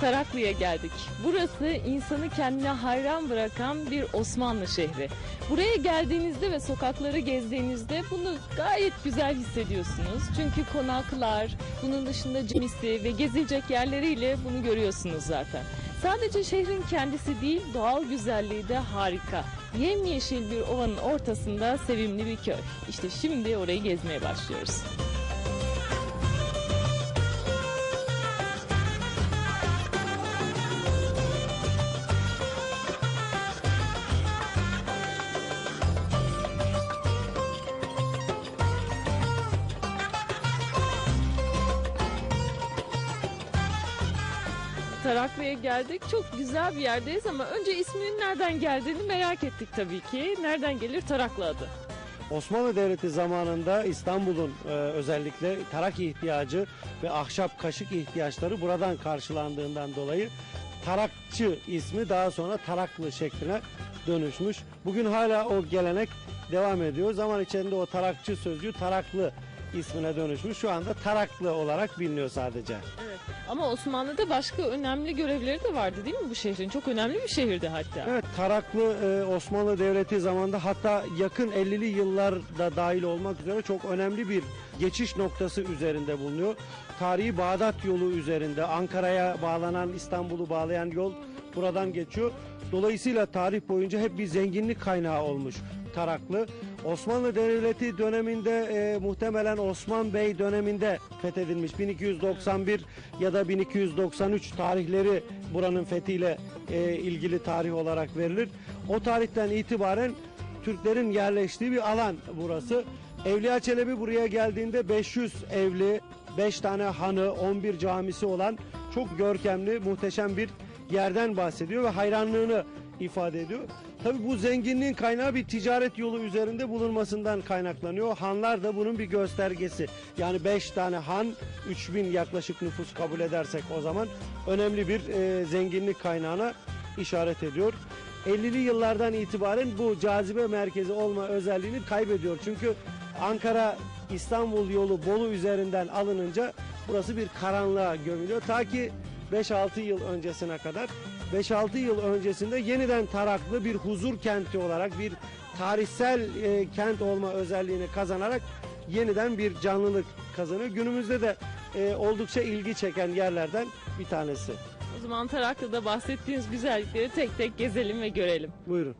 Taraklı'ya geldik. Burası insanı kendine hayran bırakan bir Osmanlı şehri. Buraya geldiğinizde ve sokakları gezdiğinizde bunu gayet güzel hissediyorsunuz. Çünkü konaklar, bunun dışında camisi ve gezilecek yerleriyle bunu görüyorsunuz zaten. Sadece şehrin kendisi değil, doğal güzelliği de harika. Yemyeşil bir ovanın ortasında sevimli bir köy. İşte şimdi orayı gezmeye başlıyoruz. Taraklı'ya geldik. Çok güzel bir yerdeyiz ama önce isminin nereden geldiğini merak ettik tabii ki. Nereden gelir Taraklı adı? Osmanlı Devleti zamanında İstanbul'un e, özellikle tarak ihtiyacı ve ahşap kaşık ihtiyaçları buradan karşılandığından dolayı tarakçı ismi daha sonra taraklı şekline dönüşmüş. Bugün hala o gelenek devam ediyor. Zaman içerisinde o tarakçı sözcüğü taraklı ismine dönüşmüş. Şu anda taraklı olarak biliniyor sadece. Evet. Ama Osmanlı'da başka önemli görevleri de vardı değil mi bu şehrin? Çok önemli bir şehirdi hatta. Evet Taraklı e, Osmanlı Devleti zamanında hatta yakın 50'li yıllarda dahil olmak üzere çok önemli bir geçiş noktası üzerinde bulunuyor. Tarihi Bağdat yolu üzerinde Ankara'ya bağlanan İstanbul'u bağlayan yol buradan geçiyor. Dolayısıyla tarih boyunca hep bir zenginlik kaynağı olmuş Taraklı. Osmanlı Devleti döneminde e, muhtemelen Osman Bey döneminde fethedilmiş 1291 ya da 1293 tarihleri buranın fethiyle e, ilgili tarih olarak verilir. O tarihten itibaren Türklerin yerleştiği bir alan burası. Evliya Çelebi buraya geldiğinde 500 evli, 5 tane hanı, 11 camisi olan çok görkemli, muhteşem bir yerden bahsediyor ve hayranlığını ifade ediyor. Tabii bu zenginliğin kaynağı bir ticaret yolu üzerinde bulunmasından kaynaklanıyor. Hanlar da bunun bir göstergesi. Yani 5 tane han, 3000 yaklaşık nüfus kabul edersek o zaman önemli bir e, zenginlik kaynağına işaret ediyor. 50'li yıllardan itibaren bu cazibe merkezi olma özelliğini kaybediyor. Çünkü Ankara İstanbul yolu Bolu üzerinden alınınca burası bir karanlığa gömülüyor. Ta ki 5-6 yıl öncesine kadar 5-6 yıl öncesinde yeniden Taraklı bir huzur kenti olarak bir tarihsel e, kent olma özelliğini kazanarak yeniden bir canlılık kazanıyor. Günümüzde de e, oldukça ilgi çeken yerlerden bir tanesi. O zaman Taraklı'da bahsettiğiniz güzellikleri tek tek gezelim ve görelim. Buyurun.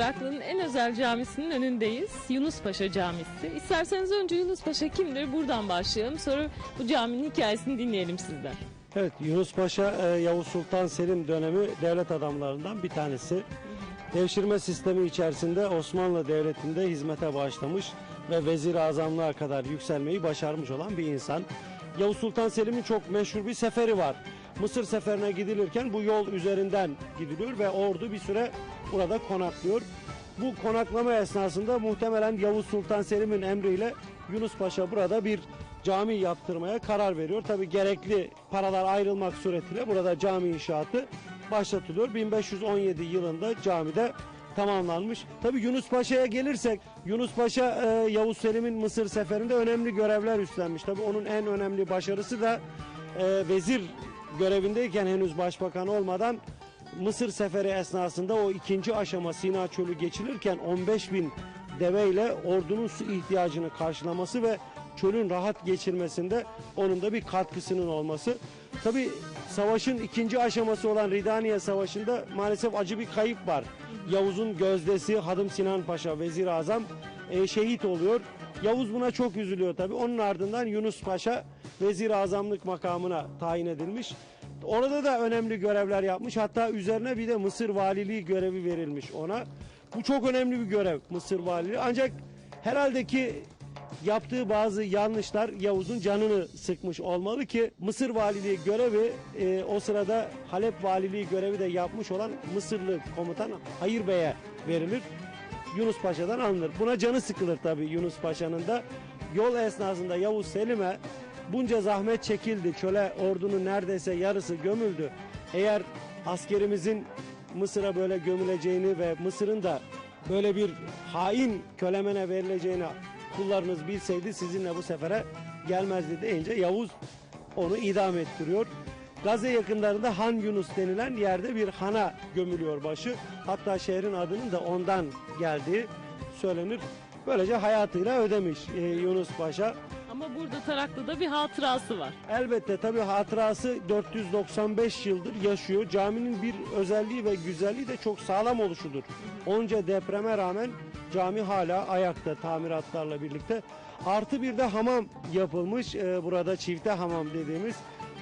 Taraklı'nın en özel camisinin önündeyiz. Yunus Paşa Camisi. İsterseniz önce Yunus Paşa kimdir? Buradan başlayalım. Sonra bu caminin hikayesini dinleyelim sizden. Evet Yunus Paşa e, Yavuz Sultan Selim dönemi devlet adamlarından bir tanesi. Devşirme sistemi içerisinde Osmanlı Devleti'nde hizmete başlamış ve vezir azamlığa kadar yükselmeyi başarmış olan bir insan. Yavuz Sultan Selim'in çok meşhur bir seferi var. Mısır seferine gidilirken bu yol üzerinden gidiliyor ve ordu bir süre burada konaklıyor. Bu konaklama esnasında muhtemelen Yavuz Sultan Selim'in emriyle Yunus Paşa burada bir cami yaptırmaya karar veriyor. Tabi gerekli paralar ayrılmak suretiyle burada cami inşaatı başlatılıyor. 1517 yılında camide tamamlanmış. Tabi Yunus Paşa'ya gelirsek Yunus Paşa e, Yavuz Selim'in Mısır seferinde önemli görevler üstlenmiş. Tabi onun en önemli başarısı da e, vezir görevindeyken henüz başbakan olmadan Mısır seferi esnasında o ikinci aşama Sina çölü geçilirken 15 bin deveyle ordunun su ihtiyacını karşılaması ve çölün rahat geçirmesinde onun da bir katkısının olması. Tabi savaşın ikinci aşaması olan Ridaniye Savaşı'nda maalesef acı bir kayıp var. Yavuz'un gözdesi Hadım Sinan Paşa Vezir Azam e, şehit oluyor. Yavuz buna çok üzülüyor tabi. Onun ardından Yunus Paşa Vezir Azamlık makamına tayin edilmiş. Orada da önemli görevler yapmış. Hatta üzerine bir de Mısır valiliği görevi verilmiş ona. Bu çok önemli bir görev Mısır valiliği. Ancak herhalde ki yaptığı bazı yanlışlar Yavuz'un canını sıkmış olmalı ki Mısır valiliği görevi e, o sırada Halep valiliği görevi de yapmış olan Mısırlı komutan Hayır Bey'e verilir. Yunus Paşa'dan alınır. Buna canı sıkılır tabii Yunus Paşa'nın da. yol esnasında Yavuz Selim'e bunca zahmet çekildi. Çöle ordunun neredeyse yarısı gömüldü. Eğer askerimizin Mısır'a böyle gömüleceğini ve Mısır'ın da böyle bir hain kölemene verileceğini kullarınız bilseydi sizinle bu sefere gelmezdi deyince Yavuz onu idam ettiriyor. Gazze yakınlarında Han Yunus denilen yerde bir hana gömülüyor başı. Hatta şehrin adının da ondan geldiği söylenir. Böylece hayatıyla ödemiş e, Yunus Paşa. Ama burada Taraklı'da bir hatırası var. Elbette tabii hatırası 495 yıldır yaşıyor. Caminin bir özelliği ve güzelliği de çok sağlam oluşudur. Onca depreme rağmen cami hala ayakta tamiratlarla birlikte. Artı bir de hamam yapılmış. Ee, burada çifte hamam dediğimiz.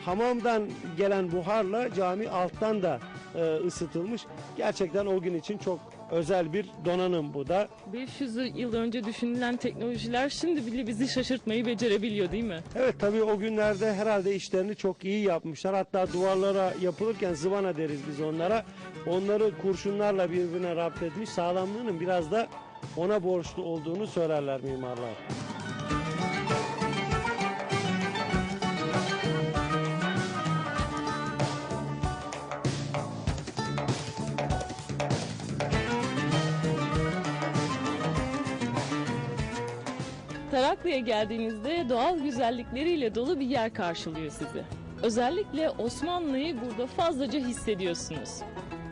Hamamdan gelen buharla cami alttan da e, ısıtılmış. Gerçekten o gün için çok özel bir donanım bu da. 500 yıl önce düşünülen teknolojiler şimdi bile bizi şaşırtmayı becerebiliyor değil mi? Evet tabii o günlerde herhalde işlerini çok iyi yapmışlar. Hatta duvarlara yapılırken zıvana deriz biz onlara. Onları kurşunlarla birbirine rapt etmiş. Sağlamlığının biraz da ona borçlu olduğunu söylerler mimarlar. Taraklı'ya geldiğinizde doğal güzellikleriyle dolu bir yer karşılıyor sizi. Özellikle Osmanlı'yı burada fazlaca hissediyorsunuz.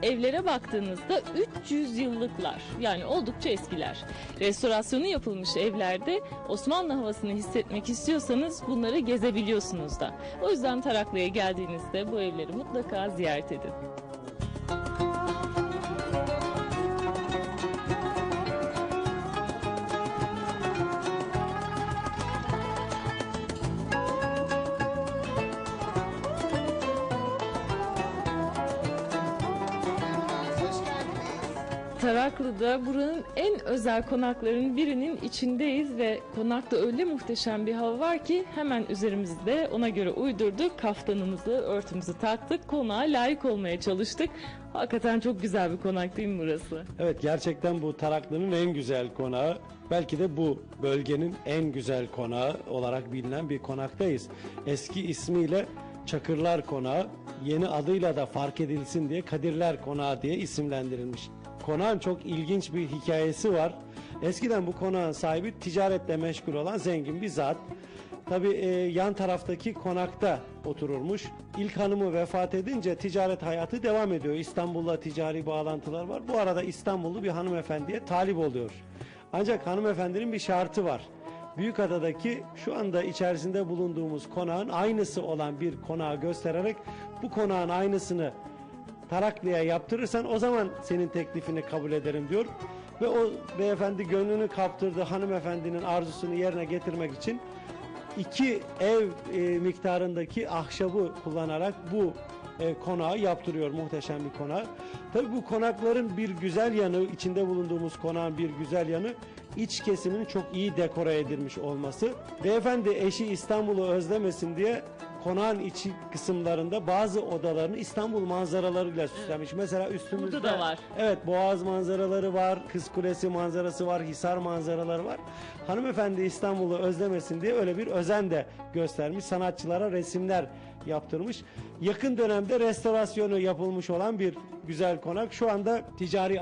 Evlere baktığınızda 300 yıllıklar yani oldukça eskiler. Restorasyonu yapılmış evlerde Osmanlı havasını hissetmek istiyorsanız bunları gezebiliyorsunuz da. O yüzden Taraklı'ya geldiğinizde bu evleri mutlaka ziyaret edin. Taraklı'da buranın en özel konaklarının birinin içindeyiz ve konakta öyle muhteşem bir hava var ki hemen üzerimizde ona göre uydurduk. Kaftanımızı, örtümüzü taktık. Konağa layık olmaya çalıştık. Hakikaten çok güzel bir konak değil mi burası? Evet gerçekten bu Taraklı'nın en güzel konağı. Belki de bu bölgenin en güzel konağı olarak bilinen bir konaktayız. Eski ismiyle Çakırlar Konağı, yeni adıyla da fark edilsin diye Kadirler Konağı diye isimlendirilmiş. Konağın çok ilginç bir hikayesi var. Eskiden bu konağın sahibi ticaretle meşgul olan zengin bir zat. Tabi yan taraftaki konakta otururmuş. İlk hanımı vefat edince ticaret hayatı devam ediyor. İstanbul'la ticari bağlantılar var. Bu arada İstanbullu bir hanımefendiye talip oluyor. Ancak hanımefendinin bir şartı var. Büyükada'daki şu anda içerisinde bulunduğumuz konağın aynısı olan bir konağı göstererek bu konağın aynısını Taraklı'ya yaptırırsan o zaman senin teklifini kabul ederim diyor. Ve o beyefendi gönlünü kaptırdı hanımefendinin arzusunu yerine getirmek için iki ev e, miktarındaki ahşabı kullanarak bu e, konağı yaptırıyor muhteşem bir konağı. Tabii bu konakların bir güzel yanı, içinde bulunduğumuz konağın bir güzel yanı iç kesiminin çok iyi dekore edilmiş olması. Beyefendi eşi İstanbul'u özlemesin diye konağın içi kısımlarında bazı odalarını İstanbul manzaralarıyla süslemiş. Mesela üstümüzde Burada da var. Evet Boğaz manzaraları var, Kız Kulesi manzarası var, Hisar manzaraları var. Hanımefendi İstanbul'u özlemesin diye öyle bir özen de göstermiş. Sanatçılara resimler yaptırmış. Yakın dönemde restorasyonu yapılmış olan bir güzel konak. Şu anda ticari